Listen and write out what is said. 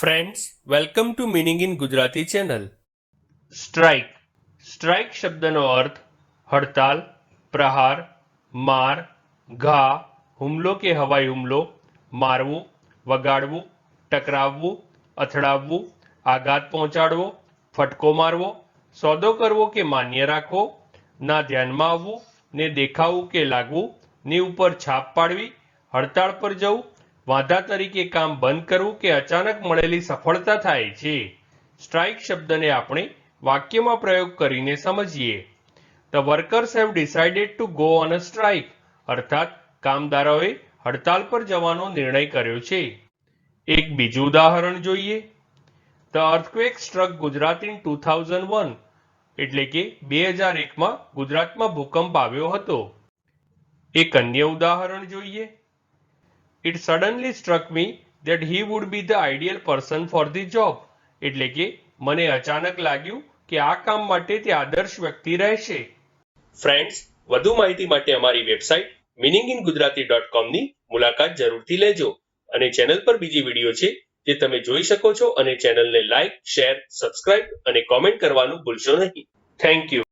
Friends welcome to meaning in Gujarati channel strike strike શબ્દનો અર્થ હડતાલ પ્રહાર માર ઘા હુમલો કે હવાઈ હુમલો મારવું વગાડવું ટકરાવવું અથડાવવું આઘાત પહોંચાડવો ફટકો મારવો સોદો કરવો કે માન્ય રાખવો ના ધ્યાનમાં આવવું ને દેખાવું કે લાગવું ને ઉપર છાપ પાડવી હડતાળ પર જવું વાંધા તરીકે કામ બંધ કરવું કે અચાનક મળેલી સફળતા થાય છે? સ્ટ્રાઇક શબ્દને આપણે વાક્યમાં પ્રયોગ કરીને સમજીએ. The workers have decided to go on a strike અર્થાત, કામદારોએ હડતાલ પર જવાનો નિર્ણય કર્યો છે. એક બીજું ઉદાહરણ જોઈએ. The earthquake struck Gujarat in two thousand one એટલે કે બે હજાર એકમાં ગુજરાતમાં ભૂકંપ આવ્યો હતો. એક અન્ય ઉદાહરણ જોઈએ. It suddenly struck me that he would be the ideal person for the job એટલે કે મને અચાનક લાગ્યું કે આ કામ માટે તે આદર્શ વ્યક્તિ રહેશે. ફ્રેન્ડ્સ વધુ માહિતી માટે અમારી website meaning in Gujarati dot કોમની મુલાકાત જરૂરથી લેજો. અને ચેનલ પર બીજી વીડિયો છે જે તમે જોઈ શકો છો અને ચેનલને લાઇક શેર સબસ્ક્રાઇબ અને કોમેન્ટ કરવાનું ભૂલશો નહીં. Thank you